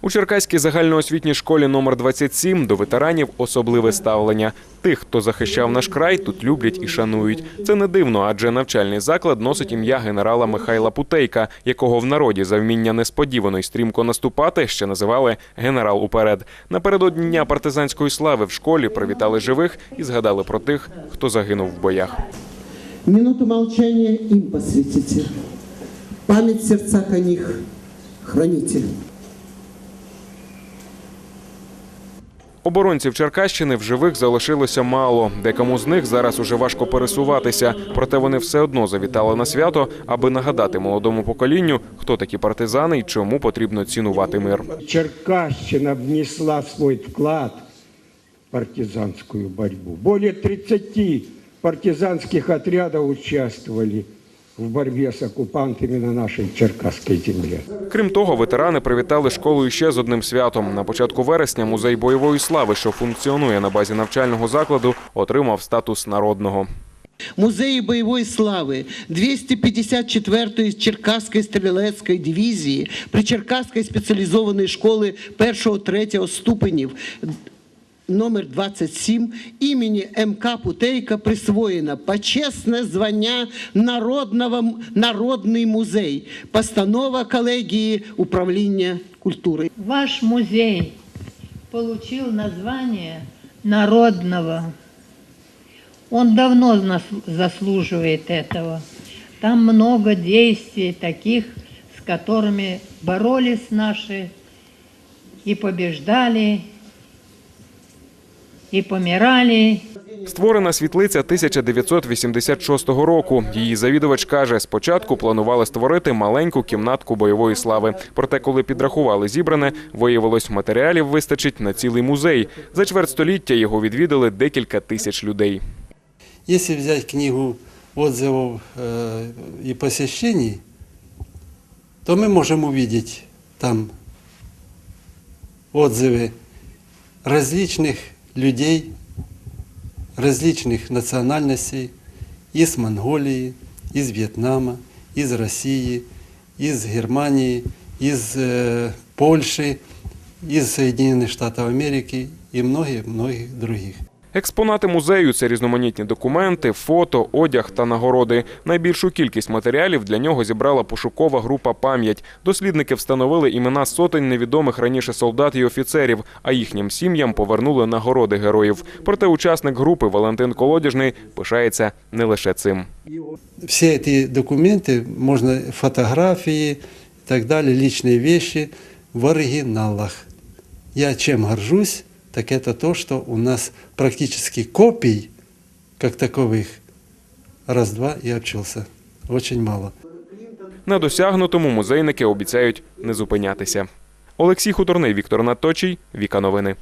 У Черкаській загальноосвітній школі номер 27 до ветеранів особливе ставлення. Тих, хто захищав наш край, тут люблять і шанують. Це не дивно, адже навчальний заклад носить ім'я генерала Михайла Путейка, якого в народі за вміння несподівано й стрімко наступати ще називали генерал уперед. Напередодні дня партизанської слави в школі привітали живих і згадали про тих, хто загинув в боях. Минуту молчания им посвятите. Память в сердцах о. Оборонців Черкащини в живих залишилося мало. Декому з них зараз уже важко пересуватися, проте вони все одно завітали на свято, аби нагадати молодому поколінню, хто такі партизани і чому потрібно цінувати мир. Черкащина внесла свой вклад в партизанскую борьбу. Более 30 партизанских отрядов участвовали в борьбе с оккупантами на нашей Черкасской земле. Крім того, ветерани привітали школу іще з одним святом. На початку вересня музей бойової слави, що функціонує на базі навчального закладу, отримав статус народного. Музеї бойової слави 254-ї Черкаської стрілецької дивізії при Черкаської спеціалізованої школи 1-3 ступенів номер 27 імені МК Путейка присвоєно почесне звання Народного, Народний музей, постанова колегії управління культури. Ваш музей получил название народного. Он давно нас- заслуживает этого. Там много действий таких, с которыми боролись наши и побеждали, и помирали, Створена світлиця 1986 року. Її завідувач каже, спочатку планували створити маленьку кімнатку бойової слави. Проте, коли підрахували зібране, виявилось, матеріалів вистачить на цілий музей. За чверть століття його відвідали декілька тисяч людей. Если взять книгу отзывов э, и посещений, то мы можем увидеть там отзывы различных людей, различных национальностей из Монголии, из Вьетнама, из России, из Германии, из э, Польши, из Соединенных Штатов Америки и многих-многих других. Експонати музею це різноманітні документи, фото, одяг та нагороди. Найбільшу кількість матеріалів для нього зібрала пошукова група Пам'ять. Дослідники встановили імена сотень невідомих раніше солдат і офіцерів, а їхнім сім'ям повернули нагороди героїв. Проте учасник групи Валентин Колодяжний пишається не лише цим. все эти документы, можно фотографии и так далее, личные вещи в оригиналах. Я чем горжусь, так это то, что у нас практически копий, как таковых, раз-два и обчелся. Очень мало. На досягнутому музейники обіцяють не зупинятися. Олексій Хуторний, Віктор Наточий, Віка Новини.